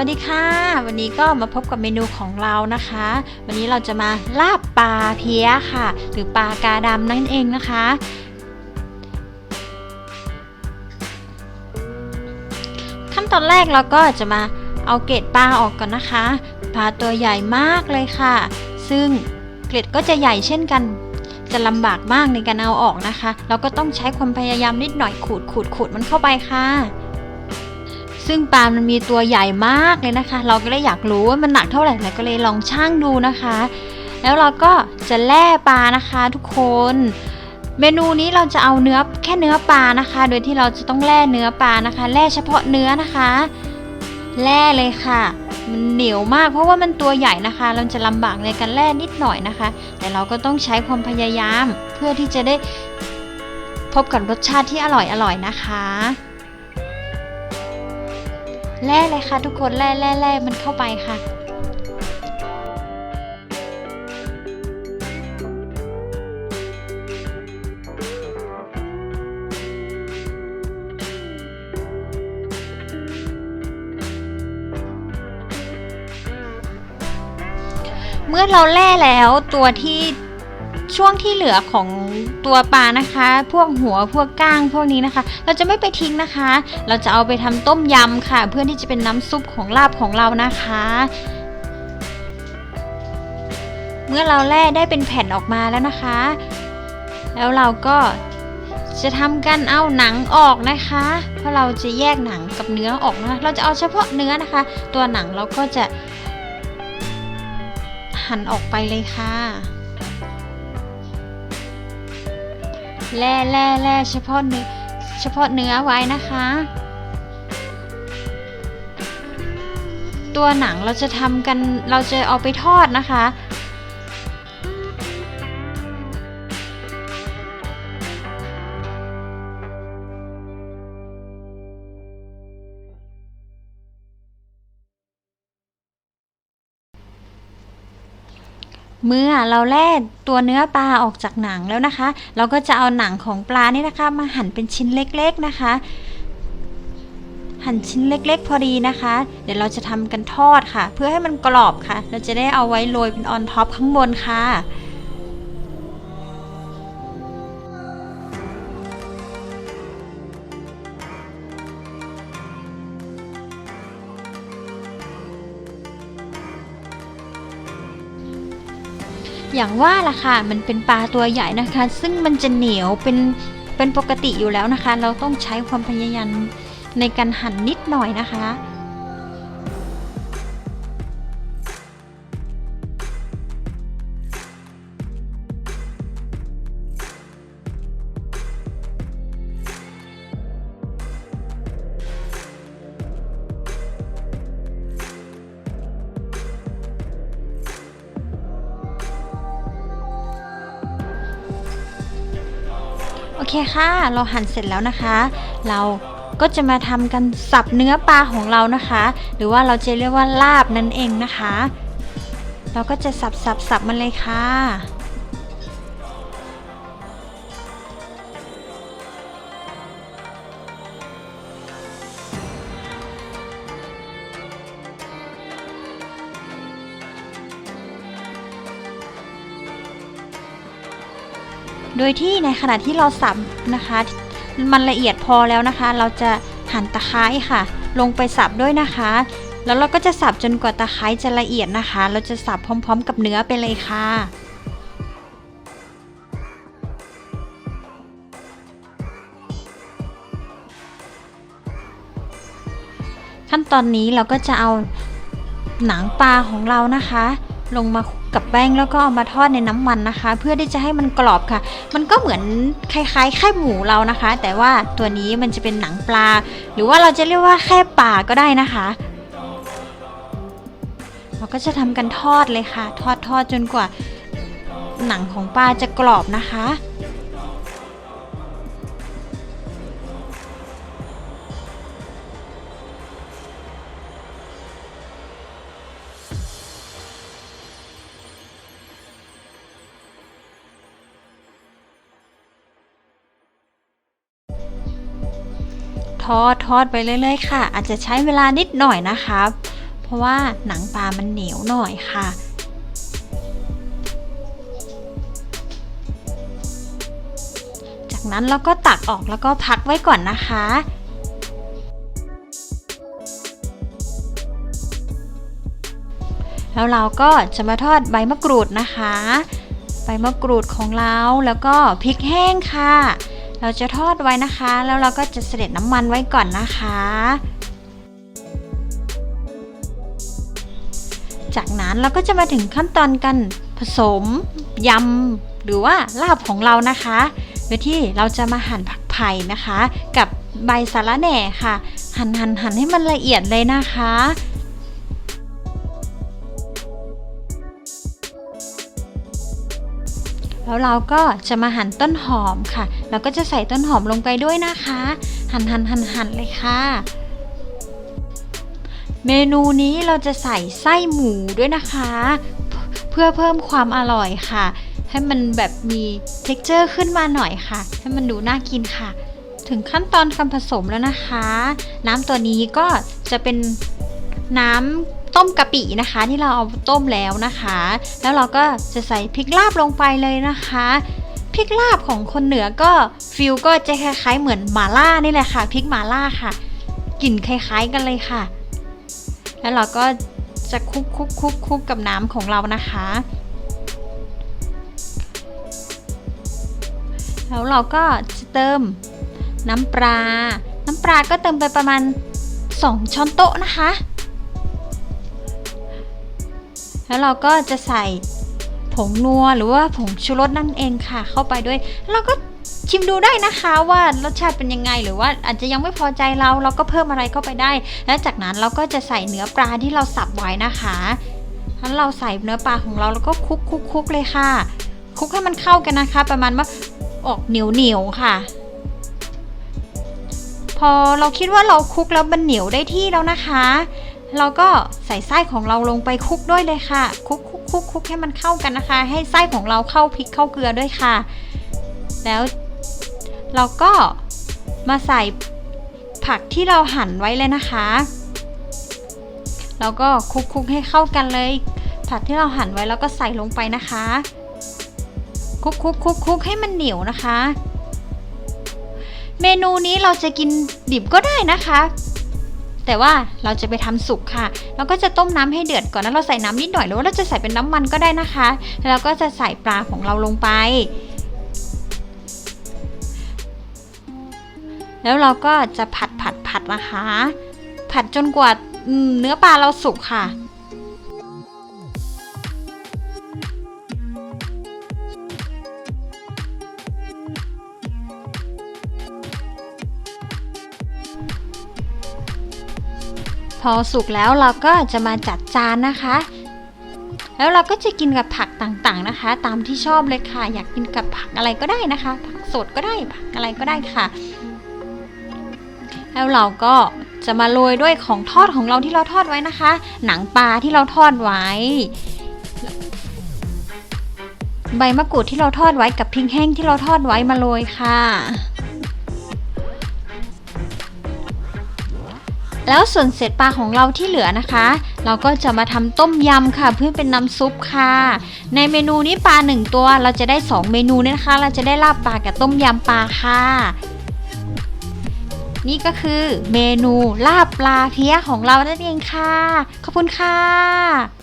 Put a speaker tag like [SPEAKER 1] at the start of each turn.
[SPEAKER 1] วัสดีค่ะ วันนี้ก็มาพบกับเมนูของเรานะคะ วันนี้เราจะมาลาบปลาเพี้ยค่ะ หรือปลากาดำนั่นเองนะคะ ขั้นตอนแรกเราก็จะมาเอาเกล็ดปลาออกก่อนนะคะปลาตัวใหญ่มากเลยค่ะ ซึ่งเกล็ดก็จะใหญ่เช่นกัน จะลำบากมากในการเอาออกนะคะ เราก็ต้องใช้ความพยายามนิดหน่อยขูดขูดขูดมันเข้าไปค่ะ ซึ่งปลามันมีตัวใหญ่มากเลยนะคะ เราก็เลยอยากรู้ว่ามันหนักเท่าไหร่เราก็เลยลองช่างดูนะคะ แล้วเราก็จะแล่ปลานะคะทุกคน เมนูนี้เราจะเอาเนื้อแค่เนื้อปลานะคะ โดยที่เราจะต้องแล่เนื้อปลานะคะแล่เฉพาะเนื้อนะคะ แล่เลยค่ะ มันเหนียวมากเพราะว่ามันตัวใหญ่นะคะ เราจะลำบากในการแล่นิดหน่อยนะคะ แต่เราก็ต้องใช้ความพยายามเพื่อที่จะได้พบกับรสชาติที่อร่อยอร่อยนะคะ แล่เลยค่ะทุกคนแล่แล่แล่มันเข้าไปค่ะเมื่อเราแล่แล้วตัวที่ ช่วงที่เหลือของตัวปลานะคะ พวกหัวพวกก้างพวกนี้นะคะ เราจะไม่ไปทิ้งนะคะ เราจะเอาไปทำต้มยำค่ะ เพื่อที่จะเป็นน้ำซุปของลาบของเรานะคะ เมื่อเราแล่ได้เป็นแผ่นออกมาแล้วนะคะ แล้วเราก็จะทำการเอาหนังออกนะคะ เพราะเราจะแยกหนังกับเนื้อออกนะ เราจะเอาเฉพาะเนื้อนะคะ ตัวหนังเราก็จะหั่นออกไปเลยค่ะ แล่แล่แล่เฉพาะเนื้อเฉพาะเนื้อไว้นะคะ ตัวหนังเราจะทำกันเราจะเอาไปทอดนะคะ เมื่อเราแล่ตัวเนื้อปลาออกจากหนังแล้วนะคะ เราก็จะเอาหนังของปลานี่นะคะ มาหั่นเป็นชิ้นเล็กๆนะคะ หั่นชิ้นเล็กๆ พอดีนะคะ เดี๋ยวเราจะทำกันทอดค่ะ เพื่อให้มันกรอบค่ะ เราจะได้เอาไว้โรยเป็นออนท็อปข้างบนค่ะ อย่างว่าล่ะค่ะ มันเป็นปลาตัวใหญ่นะคะ ซึ่งมันจะเหนียวเป็นเป็นปกติอยู่แล้วนะคะ เราต้องใช้ความพยายามในการหั่นนิดหน่อยนะคะ โอเคค่ะ เราหั่นเสร็จแล้วนะคะ เราก็จะมาทำกันสับเนื้อปลาของเรานะคะ หรือว่าเราจะเรียกว่าลาบนั่นเองนะคะ เราก็จะสับสับสับมันเลยค่ะ โดยที่ในขณะที่เราสับนะคะ มันละเอียดพอแล้วนะคะ เราจะหั่นตะไคร้ค่ะ ลงไปสับด้วยนะคะ แล้วเราก็จะสับจนกว่าตะไคร้จะละเอียดนะคะ เราจะสับพร้อม ๆ กับเนื้อไปเลยค่ะขั้นตอนนี้เราก็จะเอาหนังปลาของเรานะคะ ลงมากับแป้งแล้วก็เอามาทอดในน้ำมันนะคะ เพื่อที่จะให้มันกรอบค่ะ มันก็เหมือนคล้ายๆไข่หมูเรานะคะ แต่ว่าตัวนี้มันจะเป็นหนังปลา หรือว่าเราจะเรียกว่าแค่ปลาก็ได้นะคะเราก็จะทำกันทอดเลยค่ะ ทอดทอดจนกว่า หนังของปลาจะกรอบนะคะ ทอดทอดไปเรื่อยๆค่ะ อาจจะใช้เวลานิดหน่อยนะคะเพราะว่าหนังปลามันเหนียวหน่อยค่ะจากนั้นเราก็ตักออกแล้วก็พักไว้ก่อนนะคะ แล้วเราก็จะมาทอดใบมะกรูดนะคะ ใบมะกรูดของเราแล้วก็พริกแห้งค่ะ เราจะทอดไว้นะคะ แล้วเราก็จะเสด็จน้ำมันไว้ก่อนนะคะ จากนั้นเราก็จะมาถึงขั้นตอนการผสมยำหรือว่าลาบของเรานะคะโดยที่เราจะมาหั่นผักไผ่นะคะ กับใบสาระแหน่ค่ะ หั่นหั่นหั่นให้มันละเอียดเลยนะคะ แล้วเราก็จะมาหั่นต้นหอมค่ะ เราก็จะใส่ต้นหอมลงไปด้วยนะคะ หั่นหั่นหั่นหั่นเลยค่ะ เมนูนี้เราจะใส่ไส้หมูด้วยนะคะ เพื่อเพิ่มความอร่อยค่ะ ให้มันแบบมี t e x t อร์ขึ้นมาหน่อยค่ะ ให้มันดูน่ากินค่ะ ถึงขั้นตอนการผสมแล้วนะคะ น้ำตัวนี้ก็จะเป็นน้ำ ต้มกะปินะคะที่เราเอาต้มแล้วนะคะ แล้วเราก็จะใส่พริกลาบลงไปเลยนะคะพริกลาบของคนเหนือก็ฟิลก็จะคล้ายๆ เหมือนหม่าล่านี่แหละค่ะพริกหม่าล่าค่ะกลิ่นคล้าย ๆกันเลยค่ะ แล้วเราก็จะคุกคุกคุกคุกกับน้ำของเรานะคะ แล้วเราก็จะเติมน้ำปลา น้ำปลาก็เติมไปประมาณ 2 ช้อนโต๊ะนะคะ แล้วเราก็จะใส่ผงนัวหรือว่าผงชูรสนั่นเองค่ะ เข้าไปด้วยเราก็ชิมดูได้นะคะว่ารสชาติเป็นยังไงหรือว่าอาจจะยังไม่พอใจเราเราก็เพิ่มอะไรเข้าไปได้ และจากนั้นเราก็จะใส่เนื้อปลาที่เราสับไว้นะคะแล้วเราใส่เนื้อปลาของเราแล้วก็คลุกคุกคุกเลยค่ะคลุกให้มันเข้ากันนะคะ ประมาณว่าออกเหนียวเหนียวๆค่ะ พอเราคิดว่าเราคลุกแล้วมันเหนียวได้ที่แล้วนะคะ เราก็ใส่ไส้ของเราลงไปคลุกด้วยเลยค่ะคลุกคลุกคลุกคลุกให้มันเข้ากันนะคะ ให้ไส้ของเราเข้าพริกเข้าเกลือด้วยค่ะ แล้วเราก็มาใส่ผักที่เราหั่นไว้เลยนะคะแล้วก็คลุกคลุกให้เข้ากันเลย ผักที่เราหั่นไว้แล้วก็ใส่ลงไปนะคะคลุกคลุกคลุกคลุกให้มันเหนียวนะคะ เมนูนี้เราจะกินดิบก็ได้นะคะ แต่ว่าเราจะไปทำสุกค่ะ เราก็จะต้มน้ำให้เดือดก่อนแล้วเราใส่น้ำนิดหน่อยหรือว่าเราจะใส่เป็นน้ำมันก็ได้นะคะ แล้วเราก็จะใส่ปลาของเราลงไป แล้วเราก็จะผัดผัดผัดนะคะ ผัดจนกว่าเนื้อปลาเราสุกค่ะ พอสุกแล้วเราก็จะมาจัดจานนะคะ แล้วเราก็จะกินกับผักต่างๆนะคะ ตามที่ชอบเลยค่ะ อยากกินกับผักอะไรก็ได้นะคะ ผักสดก็ได้ผักอะไรก็ได้ค่ะ แล้วเราก็จะมาโรยด้วยของทอดของเราที่เราทอดไว้นะคะ หนังปลาที่เราทอดไว้ ใบมะกรูดที่เราทอดไว้กับพริกแห้งที่เราทอดไว้มาโรยค่ะ แล้วส่วนเศษปลาของเราที่เหลือนะคะ เราก็จะมาทำต้มยำค่ะ เพื่อเป็นน้ำซุปค่ะ ในเมนูนี้ปลาหนึ่งตัวเราจะได้ 2 เมนูเนี่ยนะคะ เราจะได้ลาบปลากับต้มยำปลาค่ะ นี่ก็คือเมนูลาบปลาเพี้ยของเรานั่นเองค่ะ ขอบคุณค่ะ